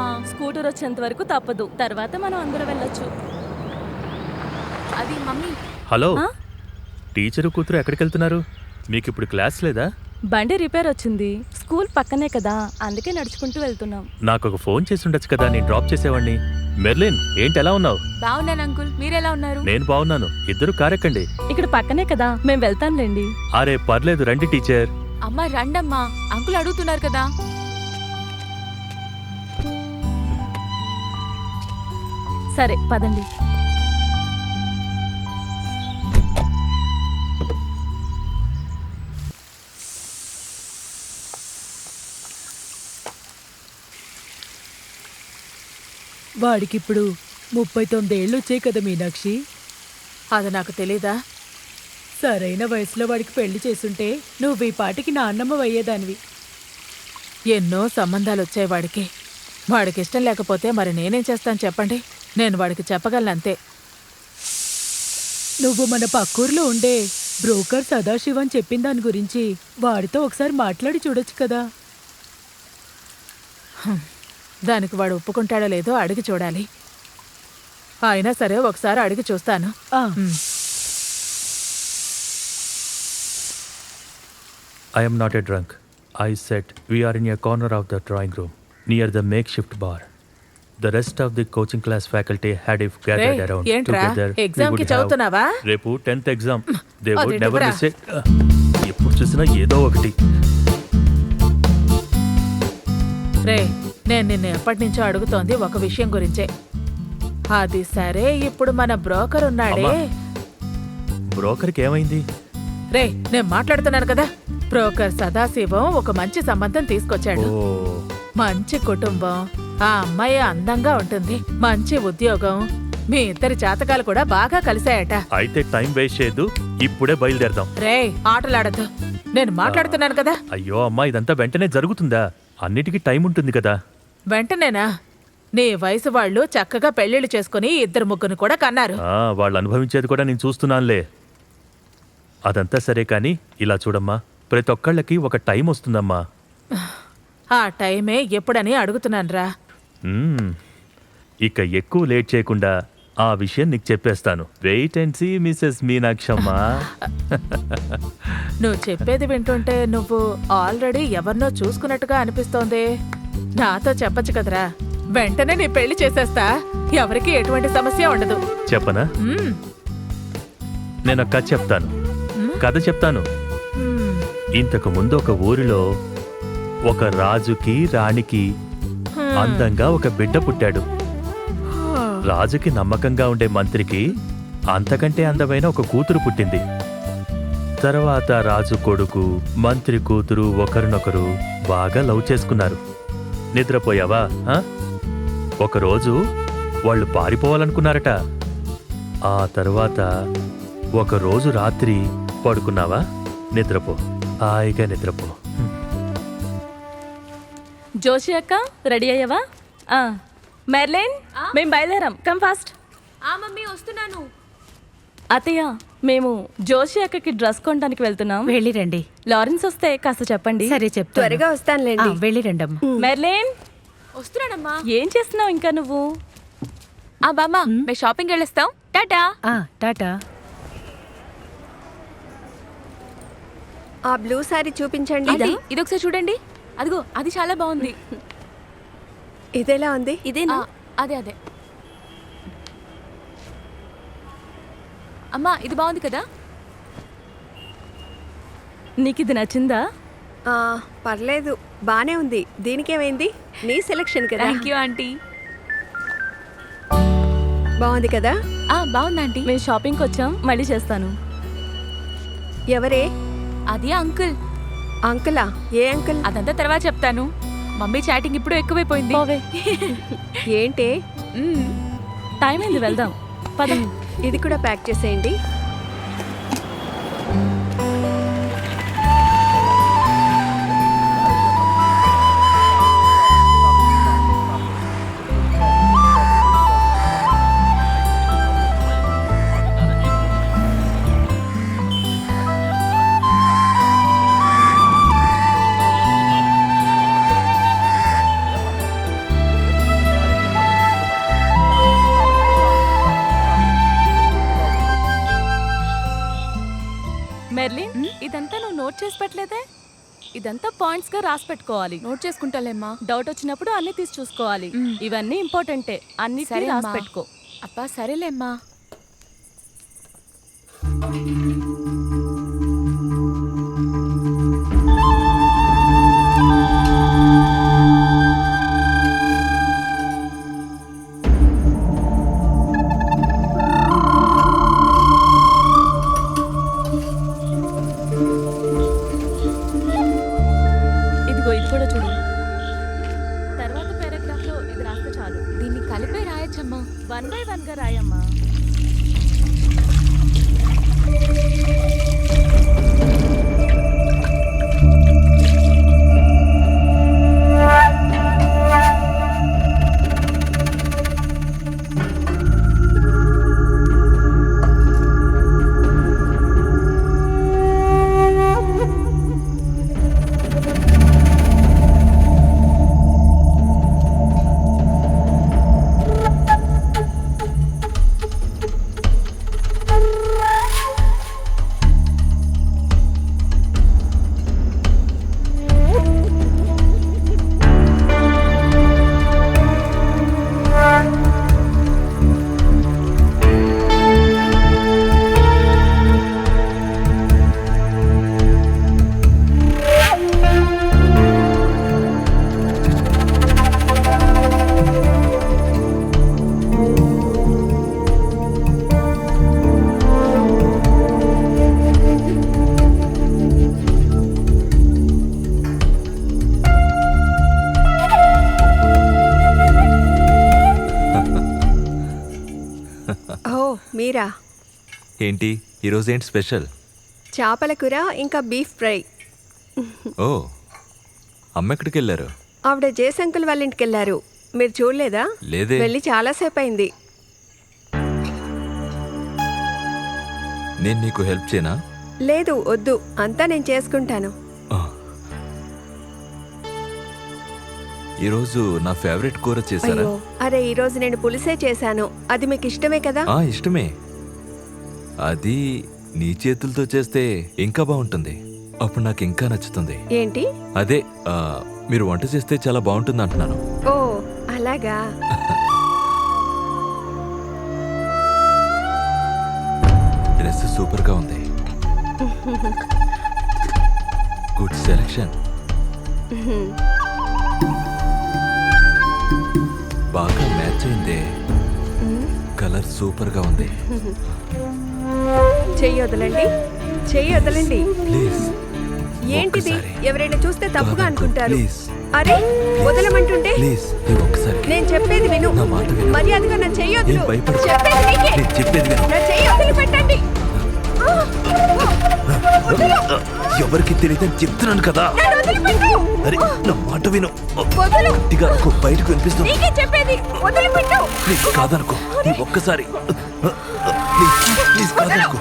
Scooter వచ్చేంత వరకు తప్పదు. తర్వాత మనం అందరం వెళ్ళొచ్చు. అది మమ్మీ. హలో. ఆ? టీచరు కూతురు ఎక్కడికి వెళ్తున్నారు మీకు ఇప్పుడు క్లాస్ లేదా? బండి రిపేర్ వచ్చింది. స్కూల్ పక్కనే కదా అందుకే నడుచుకుంటూ వెళ్తున్నాం. నాకు ఒక ఫోన్ చేసి ఉండొచ్చు కదా నేను డ్రాప్ చేసేవాడిని మెర్లిన్ ఏంటి ఎలా ఉన్నావు? బాగున్నాను అంకుల్. మీరెలా ఉన్నారు? నేను బాగున్నాను. ఇద్దరు కారెక్కండి ఇక్కడ పక్కనే కదా మేము వెళ్తాంలేండి అరే పర్లేదు రండి టీచర్. అమ్మా రండమ్మా. అంకుల్ అడుగుతున్నారు కదా. సరే పదండి. వాడికిప్పుడు ముప్పై తొమ్మిదేళ్ళు వచ్చాయి కదా మీనాక్షి. అది నాకు తెలీదా? సరైన వయసులో వాడికి పెళ్ళి చేసుంటే నువ్వు ఈ పాటికి నాన్నమ్మ అయ్యేదానివి. ఎన్నో సంబంధాలు వచ్చాయి వాడికి. వాడికి ఇష్టం లేకపోతే మరి నేనేం చేస్తాను చెప్పండి? నేను వాడికి చెప్పగలను అంతే నువ్వు మన పక్కూర్లో ఉండే బ్రోకర్ సదాశివ్ అని చెప్పిన దాని గురించి వాడితో ఒకసారి మాట్లాడి చూడొచ్చు కదా. దానికి వాడు ఒప్పుకుంటాడో లేదో అడిగి చూడాలి. అయినా సరే ఒకసారి అడిగి చూస్తాను. ఆ, ఉమ్. I am not a drunk. I said we are in a corner of the drawing room near the rest of the coaching class faculty had if gathered రేయ్, around ఏంట్రా? together. we ఎగ్జామ్కి would have- చదువుతున్నావా? రేపు tenth exam they would అదేంటి never bro? Miss ఎప్పుడు చూసినా ఏదో ఒకటి. రే నేను నిన్ను ఎప్పటి నుంచో అడుగుతోంది ఒక విషయం గురించే. అది సరే ఇప్పుడు మన బ్రోకర్ ఉన్నాడే. అమ్మా. బ్రోకర్కి ఏమైంది? రే నేను మాట్లాడుతున్నాను కదా. బ్రోకర్ సదాశివం ఒక మంచి సంబంధం తీసుకొచ్చాడు. ఓ. మంచి కుటుంబం. ఆ అమ్మాయి అందంగా ఉంటుంది. మంచి ఉద్యోగం. మీ ఇద్దరి జాతకాలు కూడా బాగా కలిశాయట. అయితే టైం వేస్ట్ చేయొద్దు. ఇప్పుడే బయలుదేరదాం. రే ఆటలాడద్దు. నేను మాట్లాడుతున్నాను కదా. అయ్యో అమ్మా ఇదంతా వెంటనే జరుగుతుందా? అన్నిటికీ టైం ఉంటుంది కదా. వెంటనేనా? నీ వయసు వాళ్ళు చక్కగా పెళ్ళిళ్ళు చేసుకుని ఇద్దరు ముగ్గురు కూడా కన్నారు. ఆ, వాళ్ళు అనుభవించేది కూడా నేను చూస్తున్నానులే. అదంతా సరే కానీ ఇలా చూడమ్మా. ప్రతి ఒక్కళ్ళకి ఒక టైం వస్తుందమ్మా. ఆ టైమే ఎప్పుడని అడుగుతున్నానురా. మ్మ్. ఇక ఎక్కువ లేట్ చేయకుండా ఆ విషయం నీకు చెప్పేస్తాను. Wait and see Mrs Meenakshamma. నువ్వు చెప్పేది వింటుంటే నువ్వు ఆల్రెడీ ఎవరినో చూసుకున్నట్టుగా అనిపిస్తోంది. నాతో చెప్పొచ్చు కదరా. వెంటనే నీ పెళ్ళి చేసేస్తా. ఎవరికి ఎటువంటి సమస్య ఉండదు. చెప్పనా? మ్మ్. నేను ఒక కథ చెప్తాను. కథ చెప్తాను. మ్మ్. ఇంతకు ముందు ఒక ఊరిలో ఒక రాజుకి రాణికి అందంగా ఒక బిడ్డ పుట్టాడు. రాజుకి నమ్మకంగా ఉండే మంత్రికి అంతకంటే అందమైన ఒక కూతురు పుట్టింది. తర్వాత రాజు కొడుకు మంత్రి కూతురు ఒకరినొకరు బాగా లవ్ చేసుకున్నారు. నిద్రపోయావా ఒకరోజు వాళ్ళు పారిపోవాలనుకున్నారట. ఆ తర్వాత ఒకరోజు రాత్రి పడుకున్నావా? నిద్రపో హాయిగా నిద్రపో. జోషి అక్క రెడీ అయ్యావా? ఆ, మెర్లిన్ మేము బయలుదేరాం. Come fast. ఆ మమ్మీ వస్తున్నాను. అత్తయ్య మేము జోషి అక్కకి డ్రెస్ కొనడానికి వెళ్తున్నాం. వెళ్ళిరండి లారెన్స్ వస్తే కాస్త చెప్పండి. సరే చెప్తా త్వరగా వస్తానులేండి. వెళ్ళిరండమ్మా మెర్లిన్. వస్తున్నానమ్మా. ఏం చేస్తున్నావు ఇంకా నువ్వు? ఆ బామ్మ మేము షాపింగ్ వెళ్ళొస్తాం. టాటా. ఆ, టాటా. ఆ బ్లూ సారీ చూపించండి. ఇది? ఇది ఒకసారి చూడండి. అదిగో అది చాలా బాగుంది. ఇదెలా ఉంది? ఇదేనా? అదే అదే. అమ్మా ఇది బాగుంది కదా? నీకు ఇది నచ్చిందా? ఆ, పర్లేదు. బానే ఉంది. దీనికేమైంది? నీ సెలక్షన్ కదా. Thank you aunty. బాగుంది కదా? ఆ బాగుంది ఆంటీ. మేము షాపింగ్కి వచ్చాం. మళ్ళీ చేస్తాను. ఎవరే? అది అంకుల్. అంకులా ఏ అంకుల్? అదంతా తర్వాత చెప్తాను. మమ్మీ చాటింగ్ ఇప్పుడు ఎక్కువైపోయింది. ఏంటే. టైం అయింది వెళ్దాం. పద. ఇది కూడా ప్యాక్ చేసేయండి. నోట్ చేసి పెట్టలేదే? ఇదంతా పాయింట్స్గా రాసి పెట్టుకోవాలి. నోట్ చేసుకుంటాలేమ్మా. డౌట్ వచ్చినప్పుడు అన్ని తీసి చూసుకోవాలి. ఇవన్నీ ఇంపార్టెంటే అన్ని సరే రాసి. పెట్టుకో. అబ్బా సరేలేమ్మా. రాయొచ్చమ్మా. వన్ బై వన్గా రాయమ్మా. ఓ మీరా? ఏంటి? ఈరోజు ఏంటి స్పెషల్? చేపల కూర ఇంకా బీఫ్ ఫ్రై. ఓ అమ్మ ఎక్కడికి వెళ్ళారు ఆవిడ జయశంకుల్ వాళ్ళ ఇంటికి వెళ్ళారు మీరు చూడలేదా? లేదే. వెళ్ళి చాలాసేపు అయింది నేను నీకు హెల్ప్ చేయనా? లేదు వద్దు. అంతా నేను చేసుకుంటాను. ఈరోజు నా ఫేవరెట్ కూర చేశారా? అయ్యో అరే ఈ రోజు నేను పులిసే చేశాను. అది మీకు ఇష్టమే కదా? ఆ ఇష్టమే. అది నీ చేతులతో చేస్తే ఇంకా బాగుంటుంది. అప్పుడు నాకు ఇంకా నచ్చుతుంది. ఏంటి? అదే ఆ, మీరు వంట చేస్తే చాలా బాగుంటుంది అంటున్నాను. ఓ అలాగా. డ్రెస్ సూపర్గా ఉంది. Good selection. బాగా మ్యాచ్ అయిందే. కలర్ సూపర్గా ఉంది. చెయ్యి వదలండి. చెయ్యి వదలండి. ప్లీజ్. ఏంటిది. ఎవరైనా చూస్తే తప్పుగా అనుకుంటారు. అరే వదలమంటుంటే? నేను చెప్పేది విను. మర్యాదగా నా చెయ్యి వదులు. ఏం భయపడకు. చెప్పేది నా చెయ్యి వదిలి పెట్టండి. ఎవరికి తెలియదని చెప్తున్నాను కదా. వదిలిపెట్టు. అరే నా మాట విను. వదులు. గట్టిగా బయటకు వినిపిస్తుంది నీకే చెప్పేది వదిలిపెట్టు. ప్లీజ్ కాదనుకో. ఒక్కసారి. ప్లీజ్ ప్లీజ్ కాదనుకో.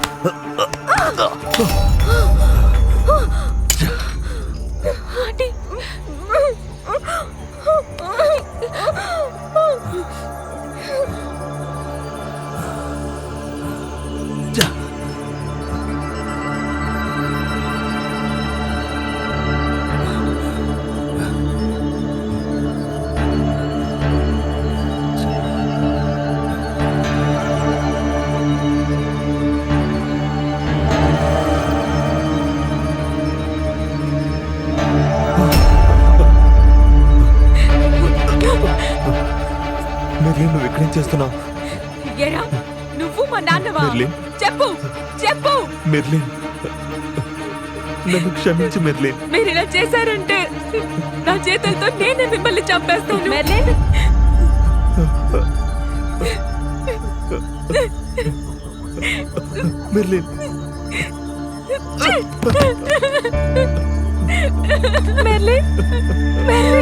చేస్తున్నావు? ఎరా నువ్వు మా నాన్నవా? మెర్లిన్. చెప్పు చెప్పు. మెర్లిన్. నన్ను క్షమించు మెర్లిన్. మీరు ఇలా చేశారంటే నా చేతులతో నేనే మిమ్మల్ని చంపేస్తాను. మెర్లిన్. మెర్లిన్. మెర్లిన్. మెర్లిన్.